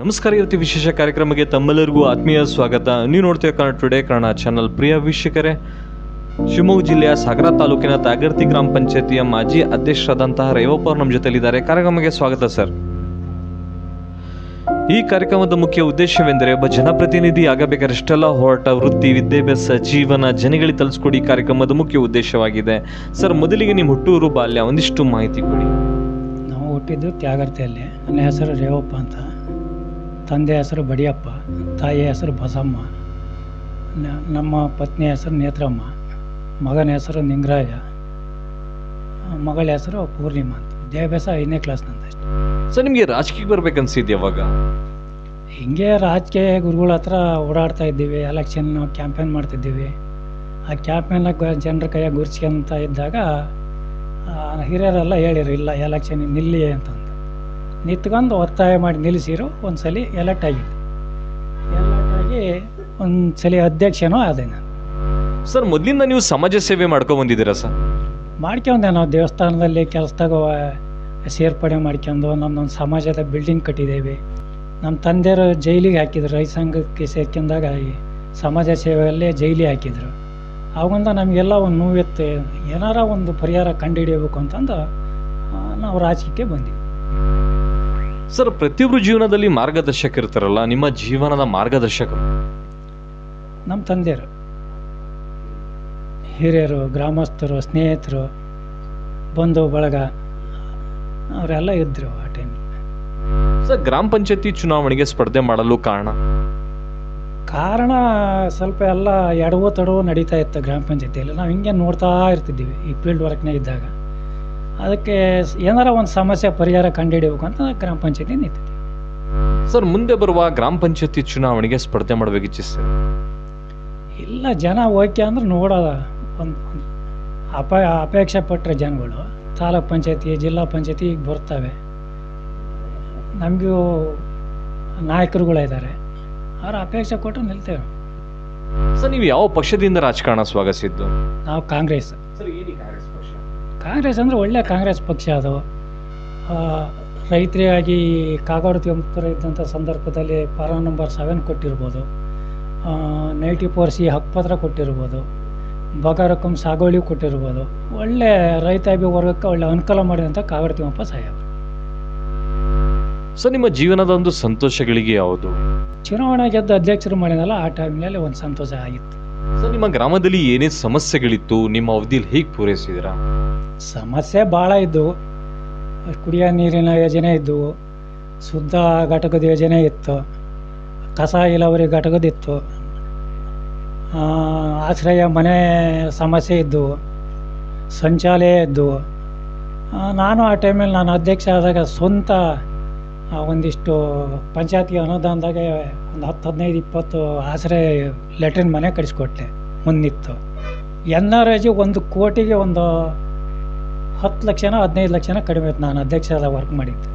ನಮಸ್ಕಾರ, ಇವತ್ತು ವಿಶೇಷ ಕಾರ್ಯಕ್ರಮಕ್ಕೆ ತಮ್ಮೆಲ್ಲರಿಗೂ ಆತ್ಮೀಯ ಸ್ವಾಗತ. ನೀವು ನೋಡ್ತೀವಿ ಕನ್ನಡ ಟುಡೇ ಕನ್ನಡ ಚಾನಲ್ ಪ್ರಿಯ ವೀಕ್ಷಕರೇ, ಶಿವಮೊಗ್ಗ ಜಿಲ್ಲೆಯ ಸಾಗರ ತಾಲೂಕಿನ ತಾಗರ್ತಿ ಗ್ರಾಮ ಪಂಚಾಯತಿಯ ಮಾಜಿ ಅಧ್ಯಕ್ಷರಾದಂತಹ ರೇವಪ್ಪ ಅವರು ನಮ್ಮ ಜೊತೆಯಲ್ಲಿದ್ದಾರೆ. ಕಾರ್ಯಕ್ರಮಕ್ಕೆ ಸ್ವಾಗತ, ಸರ್. ಈ ಕಾರ್ಯಕ್ರಮದ ಮುಖ್ಯ ಉದ್ದೇಶವೆಂದರೆ, ಒಬ್ಬ ಜನಪ್ರತಿನಿಧಿ ಆಗಬೇಕಾದ್ರೆ ಇಷ್ಟೆಲ್ಲ ಹೋರಾಟ, ವೃತ್ತಿ, ವಿದ್ಯಾಭ್ಯಾಸ, ಜೀವನ, ಜನಗಳಿಗೆ ತಲುಸ್ಕೊಡಿ ಕಾರ್ಯಕ್ರಮದ ಮುಖ್ಯ ಉದ್ದೇಶವಾಗಿದೆ. ಸರ್, ಮೊದಲಿಗೆ ನಿಮ್ಮ ಹುಟ್ಟೂರು ಬಾಲ್ಯ, ಒಂದಿಷ್ಟು ಮಾಹಿತಿ ಕೊಡಿ. ನಾವು ಹುಟ್ಟಿದ್ದು ತ್ಯಾಗರ್ತಿಯಲ್ಲಿ. ನನ್ನ ಹೆಸರು ರೇವಪ್ಪ ಅಂತ. ತಂದೆ ಹೆಸರು ಬಡಿಯಪ್ಪ ತಾಯಿ ಹೆಸರು ಬಸಮ್ಮ ನಮ್ಮ ಪತ್ನಿ ಹೆಸರು ನೇತ್ರಮ್ಮ ಮಗನ ಹೆಸರು ನಿಂಗರಾಜ ಮಗಳ ಹೆಸರು ಪೂರ್ಣಿಮಾ ಅಂತ. ವಿದ್ಯಾಭ್ಯಾಸ ಐದನೇ ಕ್ಲಾಸ್ ನಂದು ಅಷ್ಟೆ. ಸರ್ ನಿಮಗೆ ರಾಜಕೀಯಕ್ಕೆ ಬರ್ಬೇಕನ್ಸಿದ್ಯ ಯಾವಾಗ ಹಿಂಗೆ ರಾಜಕೀಯ ಗುರುಗಳ ಹತ್ರ ಓಡಾಡ್ತಾ ಇದ್ದೀವಿ ಎಲೆಕ್ಷನ್ ಕ್ಯಾಂಪೇನ್ ಮಾಡ್ತಿದ್ದೀವಿ. ಆ ಕ್ಯಾಂಪೇನ್ ಜನರ ಕೈಯಾಗ ಗುರ್ಸ್ಕೊಂತ ಇದ್ದಾಗ ಹಿರಿಯರೆಲ್ಲ ಹೇಳಿರು ಇಲ್ಲ ಎಲೆಕ್ಷನ್ ನಿಲ್ಲಿ ಅಂತಂದು ನಿಂತ್ಕೊಂಡು ಒತ್ತಾಯ ಮಾಡಿ ನಿಲ್ಲಿಸಿರು ಒಂದು ಸಲ ಎಲೆಕ್ಟ್ ಆಗಿದೆ ಎಲೆಕ್ಟ್ ಆಗಿ ಒಂದು ಸಲ ಅಧ್ಯಕ್ಷನೂ ಆದೆ ನಾನು. ಸರ್ ಮೊದಲಿಂದ ನೀವು ಸಮಾಜ ಸೇವೆ ಮಾಡ್ಕೊಂಡು ಬಂದಿದ್ದೀರಾ ಸರ್? ಮಾಡ್ಕೊಂಡೆ ನಾವು ದೇವಸ್ಥಾನದಲ್ಲಿ ಕೆಲಸದಾಗ ಸೇರ್ಪಡೆ ಮಾಡ್ಕೊಂಡು ನಮ್ಮದೊಂದು ಸಮಾಜದ ಬಿಲ್ಡಿಂಗ್ ಕಟ್ಟಿದ್ದೇವೆ. ನಮ್ಮ ತಂದೆಯರು ಜೈಲಿಗೆ ಹಾಕಿದ್ರು ರೈತ ಸಂಘಕ್ಕೆ ಸೇರ್ಕೊಂಡಾಗ ಈ ಸಮಾಜ ಸೇವೆಯಲ್ಲೇ ಜೈಲಿ ಹಾಕಿದ್ರು. ಅವಾಗಿಂದ ನಮಗೆಲ್ಲ ಒಂದು ನೋವಿತ್ತು ಏನಾರ ಒಂದು ಪರಿಹಾರ ಕಂಡುಹಿಡಿಯಬೇಕು ಅಂತಂದು ನಾವು ರಾಜಕೀಯಕ್ಕೆ ಬಂದ್ವಿ. ಸರ್ ಪ್ರತಿಯೊಬ್ಬರು ಜೀವನದಲ್ಲಿ ಮಾರ್ಗದರ್ಶಕ ಇರ್ತಾರಲ್ಲ ನಿಮ್ಮ ಜೀವನದ ಮಾರ್ಗದರ್ಶಕರು? ನಮ್ಮ ತಂದೆಯರು. ಹಿರಿಯರು ಗ್ರಾಮಸ್ಥರು ಸ್ನೇಹಿತರು ಬಂಧು ಬಳಗ ಅವರೆಲ್ಲ ಇದ್ದರು ಆ ಟೈಮ್ ಸರ್ ಗ್ರಾಮ ಪಂಚಾಯತಿ ಚುನಾವಣೆಗೆ ಸ್ಪರ್ಧೆ ಮಾಡಲು ಕಾರಣ? ಕಾರಣ ಸ್ವಲ್ಪ ಎಲ್ಲ ಎಡವೋ ತಡವೋ ನಡೀತಾ ಇತ್ತು ಗ್ರಾಮ ಪಂಚಾಯತಿಯಲ್ಲಿ. ನಾವು ಹಿಂಗೆ ನೋಡ್ತಾ ಇರ್ತಿದ್ದೀವಿ ಈ ಫೀಲ್ಡ್ ವರ್ಕ್ನಾಗ ಇದ್ದಾಗ. ಅದಕ್ಕೆ ಏನಾರ ಒಂದು ಸಮಸ್ಯೆ ಪರಿಹಾರ ಕಂಡುಹಿಡಿಯಬೇಕು ಅಂತ ಗ್ರಾಮ ಪಂಚಾಯತಿ ನಿಂತಿದೆ. ಸರ್ ಮುಂದೆ ಬರುವ ಗ್ರಾಮ ಪಂಚಾಯತಿ ಚುನಾವಣೆಗೆ ಸ್ಪರ್ಧೆ ಮಾಡಬೇಕು ಇಚ್ಛಿಸ್ತೇವೆ ಇಲ್ಲ ಜನ ಓಕೆ ಅಂದ್ರೆ ನೋಡೋದ. ಒಂದು ಅಪ ಅಪೇಕ್ಷೆ ಪಟ್ಟರೆ ಜನಗಳು. ತಾಲೂಕ್ ಪಂಚಾಯತಿ ಜಿಲ್ಲಾ ಪಂಚಾಯತಿ ಈಗ ಬರ್ತವೆ. ನಮಗೂ ನಾಯಕರುಗಳಿದ್ದಾರೆ. ಅವ್ರ ಅಪೇಕ್ಷೆ ಕೊಟ್ಟರೆ ನಿಲ್ತೇವೆ. ಸರ್ ನೀವು ಯಾವ ಪಕ್ಷದಿಂದ ರಾಜಕಾರಣ ಸ್ವಾಗತಿಸಿದ್ದು? ನಾವು ಕಾಂಗ್ರೆಸ್. ಸರ್ ಕಾಂಗ್ರೆಸ್ ಅಂದರೆ ಒಳ್ಳೆ ಕಾಂಗ್ರೆಸ್ ಪಕ್ಷ ಅದು. ಆ, ರೈತರಿಗಾಗಿ ಕಾಗೋಡು ತಿಮ್ಮಪ್ಪರ ಇದ್ದಂಥ ಸಂದರ್ಭದಲ್ಲಿ ಪಾರ ನಂಬರ್ ಸೆವೆನ್ ಕೊಟ್ಟಿರ್ಬೋದು. ನೈಂಟಿ ಫೋರ್ ಸಿ ಹಕ್ಕುಪತ್ರ ಕೊಟ್ಟಿರ್ಬೋದು. ಬಗಾರಕಂ ಸಾಗುವಳಿ ಕೊಟ್ಟಿರ್ಬೋದು. ಒಳ್ಳೆ ರೈತಾಭಿ ವರ್ಗಕ್ಕೆ ಒಳ್ಳೆ ಅನುಕೂಲ ಮಾಡಿದಂಥ ಕಾಗೋಡು ತಿಮ್ಮಪ್ಪ ಸಾಹೇಬ್. ಸರ್ ನಿಮ್ಮ ಜೀವನದ ಒಂದು ಸಂತೋಷಗಳಿಗೆ ಯಾವುದು? ಚುನಾವಣೆ ಗೆದ್ದು ಅಧ್ಯಕ್ಷರು ಮಾಡಿದಲ್ಲ ಆ ಟೈಮ್ನಲ್ಲಿ ಒಂದು ಸಂತೋಷ ಆಗಿತ್ತು. ಸರ್ ನಿಮ್ಮ ಗ್ರಾಮದಲ್ಲಿ ಏನೇ ಸಮಸ್ಯೆಗಳಿತ್ತು ನಿಮ್ಮ ಅವಧಿಯಲ್ಲಿ ಹೇಗೆ ಪೂರೈಸಿದಿರಾ? ಸಮಸ್ಯೆ ಭಾಳ ಇದ್ದವು ಕುಡಿಯೋ ನೀರಿನ ಯೋಜನೆ ಇದ್ದವು ಶುದ್ಧ ಘಟಕದ ಯೋಜನೆ ಇತ್ತು, ಕಸ ಇಲ್ಲವರಿ ಘಟಕದಿತ್ತು. ಆಶ್ರಯ ಮನೆ ಸಮಸ್ಯೆ ಇದ್ದವು ಶೌಚಾಲಯ ಇದ್ದವು ನಾನು ಆ ಟೈಮಲ್ಲಿ ನಾನು ಅಧ್ಯಕ್ಷ ಆದಾಗ ಸ್ವಂತ ಒಂದಿಷ್ಟು ಪಂಚಾಯತಿ ಅನುದಾನದಾಗೆ ಒಂದು ಹತ್ತು, ಹದಿನೈದು, ಇಪ್ಪತ್ತು ಆಶ್ರಯ ಲೆಟ್ರಿನ್ ಮನೆ ಕಳಿಸ್ಕೊಟ್ಟೆ ಮುಂದಿತ್ತು. ಎನ್ ಆರ್ ಒಂದು ಕೋಟಿಗೆ ಒಂದು ಹತ್ತು ಲಕ್ಷನ ಹದಿನೈದು ಲಕ್ಷನ ಕಡಿಮೆ ಇತ್ತು ನಾನು ಅಧ್ಯಕ್ಷರ ವರ್ಕ್ ಮಾಡಿದ್ದೆ.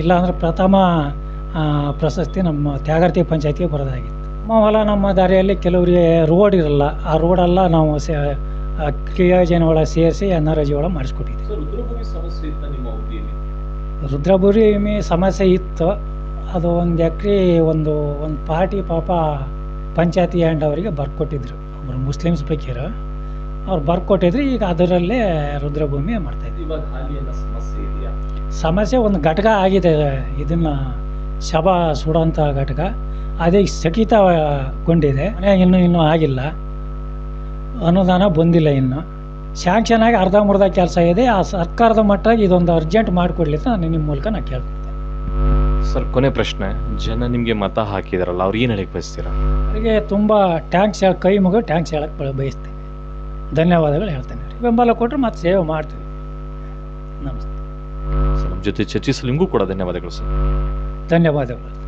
ಇಲ್ಲಾಂದ್ರೆ ಪ್ರಥಮ ಪ್ರಶಸ್ತಿ ನಮ್ಮ ತ್ಯಾಗರ್ತಿ ಪಂಚಾಯತಿಗೆ ಬರೋದಾಗಿತ್ತು. ನಮ್ಮ ಹೊಲ ನಮ್ಮ ದಾರಿಯಲ್ಲಿ ಕೆಲವರಿಗೆ ರೋಡ್ ಇರಲ್ಲ. ಆ ರೋಡೆಲ್ಲ ನಾವು ಸೇ ಕ್ರಿಯೋಜನೆ ಒಳಗೆ ಸೇರಿಸಿ ಎನ್ ಆರ್ ಐ ಜಿ ಒಳಗೆ ಮಾಡಿಸ್ಕೊಟ್ಟಿದ್ದೆ ಸರ್ ರುದ್ರಭೂಮಿ ಸಮಸ್ಯೆ ಇತ್ತ ಅದು ಒಂದು ಎಕ್ರೆ ಒಂದು ಒಂದು ಪಾರ್ಟಿ ಪಾಪ ಪಂಚಾಯತಿ ಹ್ಯಾಂಡ್ ಅವರಿಗೆ ಬರ್ಕೊಟ್ಟಿದ್ರು. ಒಬ್ಬರು ಮುಸ್ಲಿಮ್ಸ್ ಬೇಕಿರು ಅವ್ರು ಬರ್ಕೊಟ್ಟಿದ್ರು ಈಗ ಅದರಲ್ಲೇ ರುದ್ರಭೂಮಿ ಮಾಡ್ತಾಯಿದ್ವಿ ಇವಾಗ ಹಾಲಿ ಏನೋ ಸಮಸ್ಯೆ ಇದೆಯಾ? ಸಮಸ್ಯೆ ಒಂದು ಘಟಕ ಆಗಿದೆ ಇದನ್ನ ಶವ ಸುಡೋಂಥ ಘಟಕ. ಅದೇ ಸ್ಥಗಿತಗೊಂಡಿದೆ. ಕೊಂಡಿದೆ ಇನ್ನೂ ಇನ್ನೂ ಆಗಿಲ್ಲ. ಅನುದಾನ ಬಂದಿಲ್ಲ ಇನ್ನು. ಸ್ಯಾಂಕ್ಷನ್ ಆಗಿ ಮುರ್ಧ ಕೆಲಸ ಇದೆ. ಆ ಸರ್ಕಾರದ ಮಟ್ಟಾಗಿ ಇದೊಂದು ಅರ್ಜೆಂಟ್ ಮಾಡಿಕೊಡ್ಲಿ ಅಂತ ನಾನು ನಿಮ್ಮ ಮೂಲಕ ನಾನು ಕೇಳ್ತೀನಿ ಸರ್ ಕೊನೆ ಪ್ರಶ್ನೆ. ಜನ ನಿಮಗೆ ಮತ ಹಾಕಿದಾರಲ್ಲ ಅವ್ರು ಏನು ಹೇಳಕ್ಕೆ ಬಯಸ್ತೀರಾ? ಅವರಿಗೆ ತುಂಬ ಟ್ಯಾಂಕ್ಸ್ ಹೇಳಿ ಕೈ ಮುಗಿ ಟ್ಯಾಂಕ್ಸ್ ಹೇಳಕ್ಕೆ ಬಯಸ್ತೇನೆ. ಧನ್ಯವಾದಗಳು ಹೇಳ್ತೇನೆ. ಬೆಂಬಲ ಕೊಟ್ಟರೆ ಮತ್ತೆ ಸೇವೆ ಮಾಡ್ತೀವಿ. ನಮಸ್ತೆ. ಸರ್ ನಮ್ಮ ಜೊತೆ ಚರ್ಚಿಸಲು ನಿಮಗೂ ಕೂಡ ಧನ್ಯವಾದಗಳು ಸರ್. ಧನ್ಯವಾದಗಳು.